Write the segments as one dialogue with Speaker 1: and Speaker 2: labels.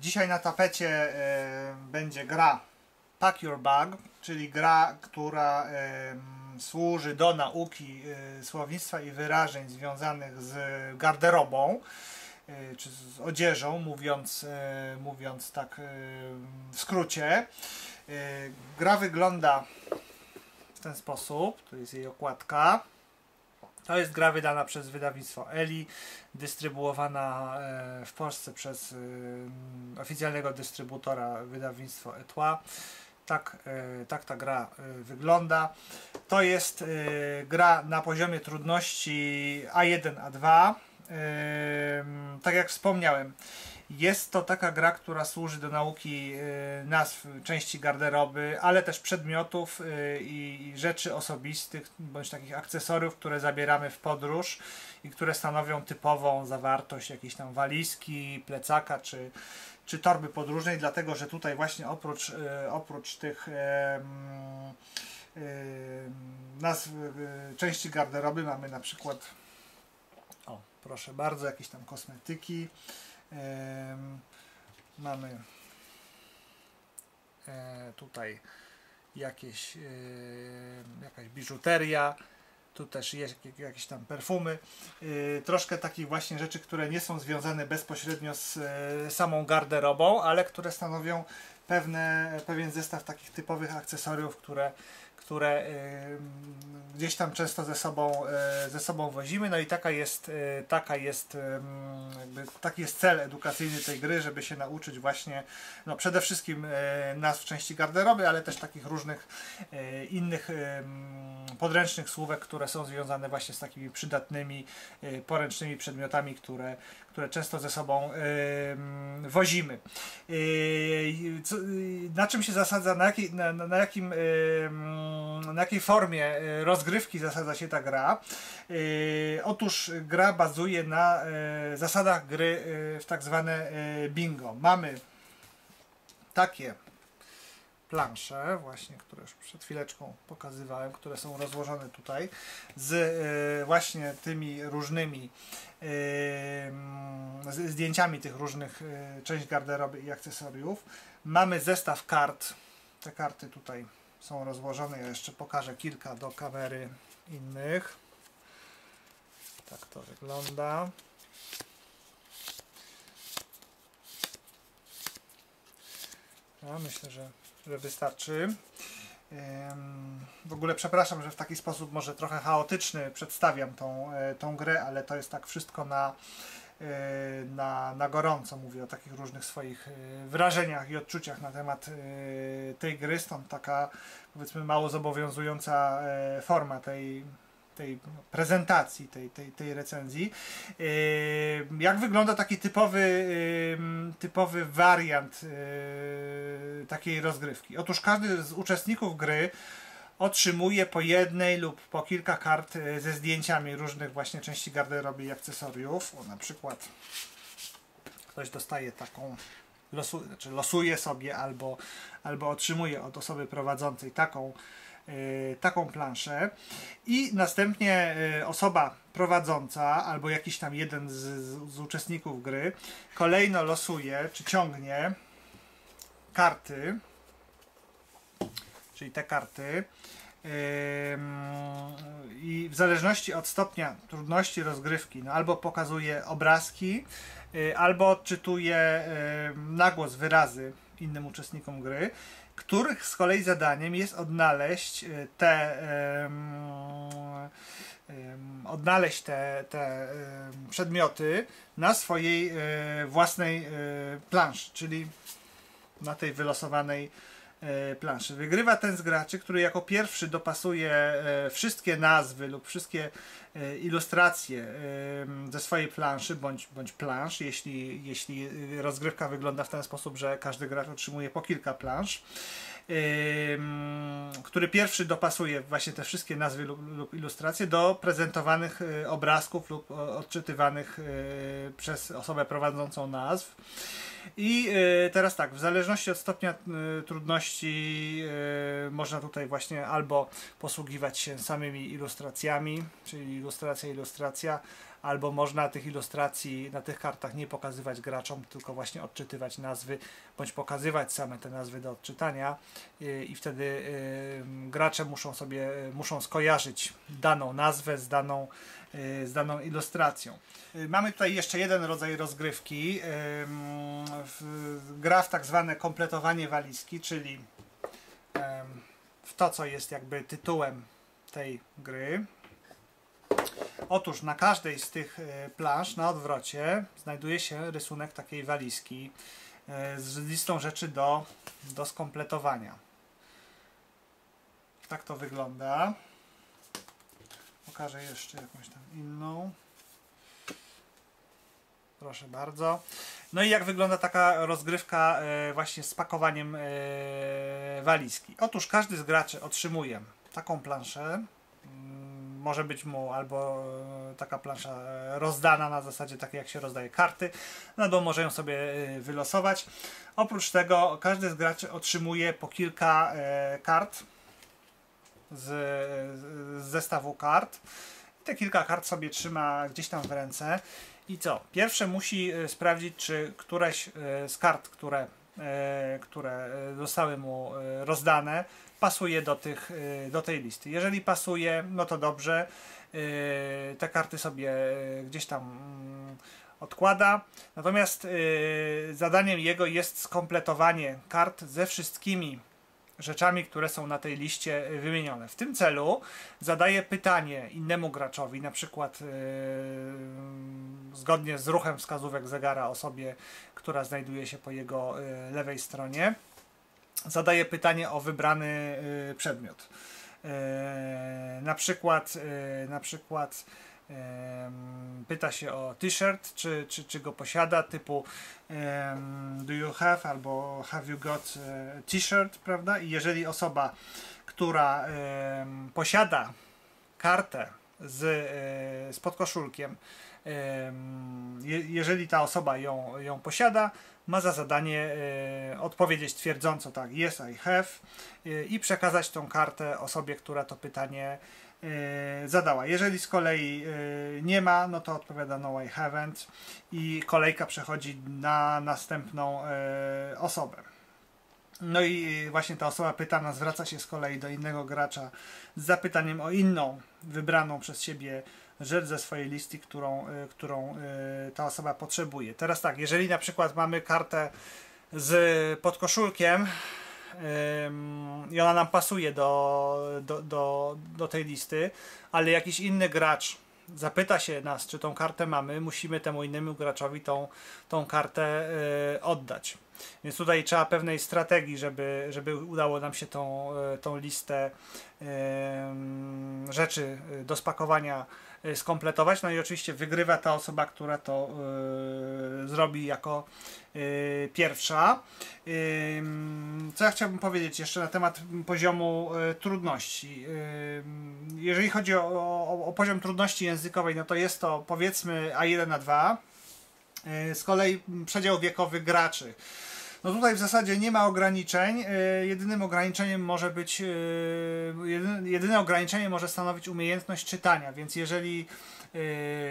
Speaker 1: Dzisiaj na tapecie e, będzie gra Pack Your Bag, czyli gra, która e, służy do nauki e, słownictwa i wyrażeń związanych z garderobą czy z odzieżą, mówiąc, mówiąc tak w skrócie. Gra wygląda w ten sposób, tu jest jej okładka. To jest gra wydana przez wydawnictwo Eli, dystrybuowana e, w Polsce przez e, oficjalnego dystrybutora wydawnictwo Etła. Tak, e, tak ta gra wygląda. To jest gra na poziomie trudności A1, A2. E, Tak jak wspomniałem, jest to taka gra, która służy do nauki e, nazw części garderoby, ale też przedmiotów e, i rzeczy osobistych, bądź takich akcesoriów, które zabieramy w podróż i które stanowią typową zawartość jakiejś tam walizki, plecaka czy, czy torby podróżnej, dlatego że tutaj właśnie oprócz, e, oprócz tych nazw części garderoby mamy na przykład o, proszę bardzo, jakieś tam kosmetyki. Mamy e, tutaj jakieś, e, jakaś biżuteria, tu też jest jak- jakieś tam perfumy, e, troszkę takich właśnie rzeczy, które nie są związane bezpośrednio z samą garderobą, ale które stanowią pewne, pewien zestaw takich typowych akcesoriów, które, które gdzieś tam często ze sobą, e, ze sobą wozimy. No i taka jest, e, taka jest jakby, taki jest cel edukacyjny tej gry, żeby się nauczyć właśnie no przede wszystkim e, nazw części garderoby, ale też takich różnych innych podręcznych słówek, które są związane właśnie z takimi przydatnymi, poręcznymi przedmiotami, które, które często ze sobą wozimy. E, co, na czym się zasadza, na, jakiej, na, na, jakim, em, na jakiej formie rozgrywki zasadza się ta gra? Otóż gra bazuje na zasadach gry w tak zwane bingo. Mamy takie plansze, właśnie, które już przed chwileczką pokazywałem, które są rozłożone tutaj z e, właśnie tymi różnymi mm, z zdjęciami tych różnych e, część garderoby i akcesoriów. Mamy zestaw kart. Te karty tutaj są rozłożone. Ja jeszcze pokażę kilka do kamery innych. Tak to wygląda. No, myślę, że, że wystarczy. W ogóle przepraszam, że w taki sposób może trochę chaotyczny przedstawiam tą, e, tą grę, ale to jest tak wszystko na, e, na, na gorąco. Mówię o takich różnych swoich e, wrażeniach i odczuciach na temat tej gry, stąd taka powiedzmy mało zobowiązująca forma tej, tej prezentacji, tej, tej, tej recenzji. Yy, Jak wygląda taki typowy, yy, typowy wariant yy, takiej rozgrywki? Otóż każdy z uczestników gry otrzymuje po jednej lub po kilka kart ze zdjęciami różnych właśnie części garderoby i akcesoriów. O, na przykład ktoś dostaje taką znaczy losuje sobie albo, albo otrzymuje od osoby prowadzącej taką, taką planszę. I następnie y, osoba prowadząca albo jakiś tam jeden z, z, uczestników gry kolejno losuje czy ciągnie karty, czyli te karty. I w zależności od stopnia trudności rozgrywki, no albo pokazuje obrazki, y, albo odczytuje ym, na głos wyrazy innym uczestnikom gry, których z kolei zadaniem jest odnaleźć y, te odnaleźć te, te przedmioty na swojej y, własnej y, planszy, czyli na tej wylosowanej e, planszy. Wygrywa ten z graczy, który jako pierwszy dopasuje e, wszystkie nazwy lub wszystkie e, ilustracje e, ze swojej planszy bądź, bądź plansz, jeśli, jeśli rozgrywka wygląda w ten sposób, że każdy gracz otrzymuje po kilka plansz. Który pierwszy dopasuje właśnie te wszystkie nazwy lub, lub ilustracje do prezentowanych e, obrazków lub odczytywanych e, przez osobę prowadzącą nazw. I e, teraz tak, w zależności od stopnia trudności można tutaj właśnie albo posługiwać się samymi ilustracjami, czyli ilustracja, ilustracja, albo można tych ilustracji na tych kartach nie pokazywać graczom, tylko właśnie odczytywać nazwy, bądź pokazywać same te nazwy do odczytania y, i wtedy y, gracze muszą sobie, muszą skojarzyć daną nazwę z daną, y, z daną ilustracją. Mamy tutaj jeszcze jeden rodzaj rozgrywki. Gra w tak zwane kompletowanie walizki, czyli w to, co jest jakby tytułem tej gry. Otóż na każdej z tych e, plansz na odwrocie znajduje się rysunek takiej walizki e, z listą rzeczy do, do skompletowania. Tak to wygląda. Pokażę jeszcze jakąś tam inną. Proszę bardzo. No i jak wygląda taka rozgrywka e, właśnie z pakowaniem walizki? Otóż każdy z graczy otrzymuje taką planszę może być mu albo e, taka plansza e, rozdana na zasadzie takiej jak się rozdaje karty, albo może ją sobie e, wylosować. Oprócz tego każdy z graczy otrzymuje po kilka kart z, z zestawu kart. Te kilka kart sobie trzyma gdzieś tam w ręce. I co? Pierwsze musi sprawdzić, czy któreś z kart, które, które zostały mu rozdane, pasuje do, tych, y, do tej listy. Jeżeli pasuje, no to dobrze. Y, te karty sobie y, gdzieś tam mm, odkłada. Natomiast zadaniem jego jest skompletowanie kart ze wszystkimi rzeczami, które są na tej liście wymienione. W tym celu zadaje pytanie innemu graczowi, na przykład yy, zgodnie z ruchem wskazówek zegara osobie, która znajduje się po jego yy, lewej stronie zadaje pytanie o wybrany y, przedmiot. E, na przykład, e, na przykład pyta się o t-shirt, czy, czy, czy go posiada, typu do you have albo have you got e, t-shirt, prawda? I jeżeli osoba, która posiada kartę z, z podkoszulkiem, jeżeli ta osoba ją, ją posiada, ma za zadanie e, odpowiedzieć twierdząco tak, yes I have e, i przekazać tą kartę osobie, która to pytanie e, zadała. Jeżeli z kolei nie ma, no to odpowiada no I haven't i kolejka przechodzi na następną osobę. No i właśnie ta osoba pytana zwraca się z kolei do innego gracza z zapytaniem o inną wybraną przez siebie rzecz ze swojej listy, którą, y, którą y, ta osoba potrzebuje. Teraz tak, jeżeli na przykład mamy kartę z podkoszulkiem i ona nam pasuje do, do, do, do tej listy, ale jakiś inny gracz zapyta się nas, czy tą kartę mamy, musimy temu innemu graczowi tą, tą kartę y, oddać. Więc tutaj trzeba pewnej strategii, żeby, żeby udało nam się tą, tą listę rzeczy do spakowania skompletować. No i oczywiście wygrywa ta osoba, która to zrobi jako pierwsza. Yy, co ja chciałbym powiedzieć jeszcze na temat poziomu trudności. jeżeli chodzi o, o, o, poziom trudności językowej, no to jest to powiedzmy A1 na 2. Z kolei przedział wiekowy graczy. No tutaj w zasadzie nie ma ograniczeń. E, jedynym ograniczeniem może być, e, jedyne ograniczenie może stanowić umiejętność czytania, więc jeżeli e,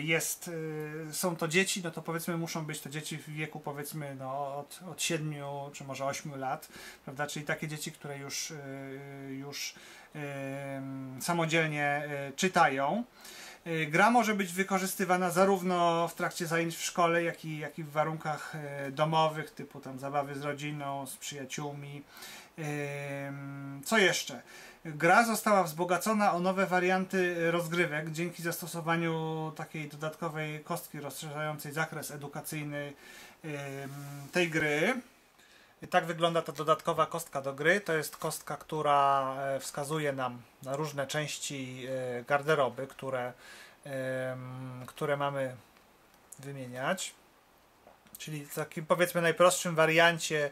Speaker 1: jest, są to dzieci, no to powiedzmy muszą być to dzieci w wieku powiedzmy no, od, od 7 czy może 8 lat, prawda? Czyli takie dzieci, które już, już samodzielnie czytają. Y, gra może być wykorzystywana zarówno w trakcie zajęć w szkole, jak i, jak i w warunkach y, domowych, typu tam zabawy z rodziną, z przyjaciółmi. Co jeszcze? Gra została wzbogacona o nowe warianty rozgrywek dzięki zastosowaniu takiej dodatkowej kostki rozszerzającej zakres edukacyjny tej gry. Tak wygląda ta dodatkowa kostka do gry. To jest kostka, która e, wskazuje nam na różne części e, garderoby, które, które mamy wymieniać. Czyli w takim powiedzmy najprostszym wariancie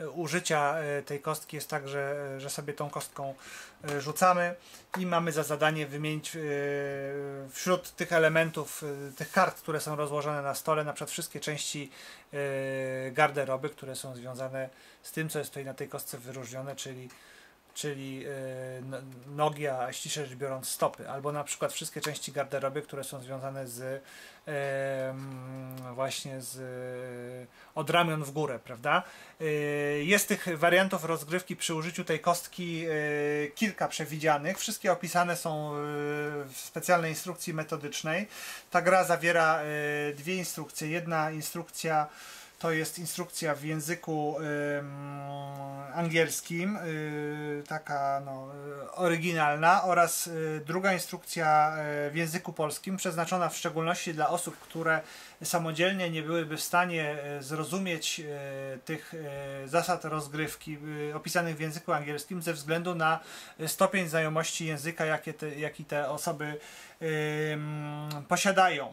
Speaker 1: e, użycia e, tej kostki jest tak, że, że sobie tą kostką e, rzucamy i mamy za zadanie wymienić wśród tych elementów, tych kart, które są rozłożone na stole, na przykład wszystkie części garderoby, które są związane z tym, co jest tutaj na tej kostce wyróżnione, czyli czyli nogi, a ściśle rzecz biorąc stopy, albo na przykład wszystkie części garderoby, które są związane z właśnie z od ramion w górę, prawda? Jest tych wariantów rozgrywki przy użyciu tej kostki kilka przewidzianych. Wszystkie opisane są w specjalnej instrukcji metodycznej. Ta gra zawiera dwie instrukcje. Jedna instrukcja to jest instrukcja w języku angielskim, y, taka no, oryginalna, oraz y, druga instrukcja y, w języku polskim, przeznaczona w szczególności dla osób, które samodzielnie nie byłyby w stanie zrozumieć tych zasad rozgrywki opisanych w języku angielskim ze względu na stopień znajomości języka, jakie te, jaki te osoby posiadają.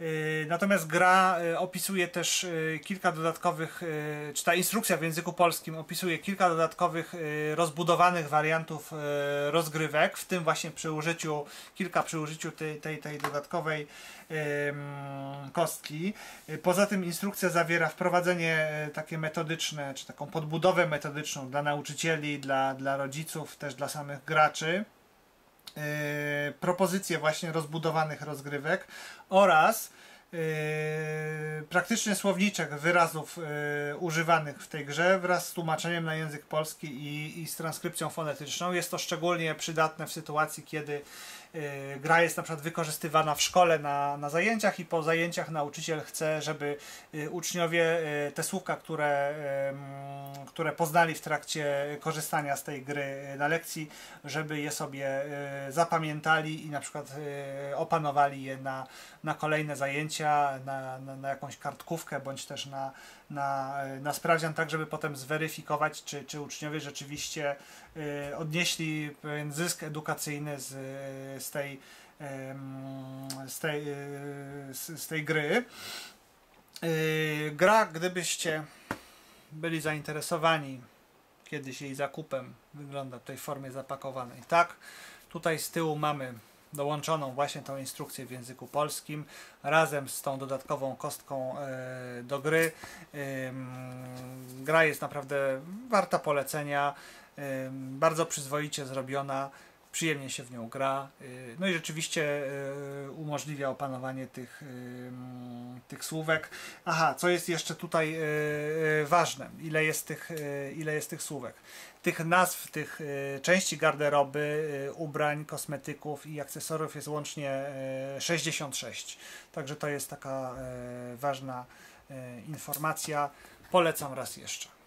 Speaker 1: Y, natomiast gra y, opisuje też y, kilka dodatkowych, czy ta instrukcja w języku polskim opisuje kilka dodatkowych rozbudowanych wariantów rozgrywek, w tym właśnie przy użyciu, kilka przy użyciu tej, tej, tej dodatkowej kostki. Poza tym instrukcja zawiera wprowadzenie takie metodyczne, czy taką podbudowę metodyczną dla nauczycieli, dla, dla rodziców, też dla samych graczy. E, propozycje właśnie rozbudowanych rozgrywek oraz e, praktyczny słowniczek wyrazów e, używanych w tej grze wraz z tłumaczeniem na język polski i, i z transkrypcją fonetyczną. Jest to szczególnie przydatne w sytuacji, kiedy Y, gra jest na przykład wykorzystywana w szkole na, na zajęciach i po zajęciach nauczyciel chce, żeby y, uczniowie y, te słówka, które, które poznali w trakcie korzystania z tej gry na lekcji, żeby je sobie zapamiętali i na przykład opanowali je na, na kolejne zajęcia, na, na, na jakąś kartkówkę bądź też na, na, na sprawdzian, tak żeby potem zweryfikować, czy, czy uczniowie rzeczywiście y, odnieśli pewien zysk edukacyjny z, z, tej, z, tej, z, tej gry. Gra, gdybyście byli zainteresowani kiedyś jej zakupem, wygląda w tej formie zapakowanej. Tak, tutaj z tyłu mamy dołączoną właśnie tą instrukcję w języku polskim razem z tą dodatkową kostką e, do gry. Gra jest naprawdę warta polecenia, bardzo przyzwoicie zrobiona przyjemnie się w nią gra. Y, no i rzeczywiście y, umożliwia opanowanie tych, tych słówek. Aha, co jest jeszcze tutaj y, ważne? Ile jest tych, ile jest tych słówek? Tych nazw, tych części garderoby, ubrań, kosmetyków i akcesoriów jest łącznie 66. Także to jest taka ważna informacja. Polecam raz jeszcze.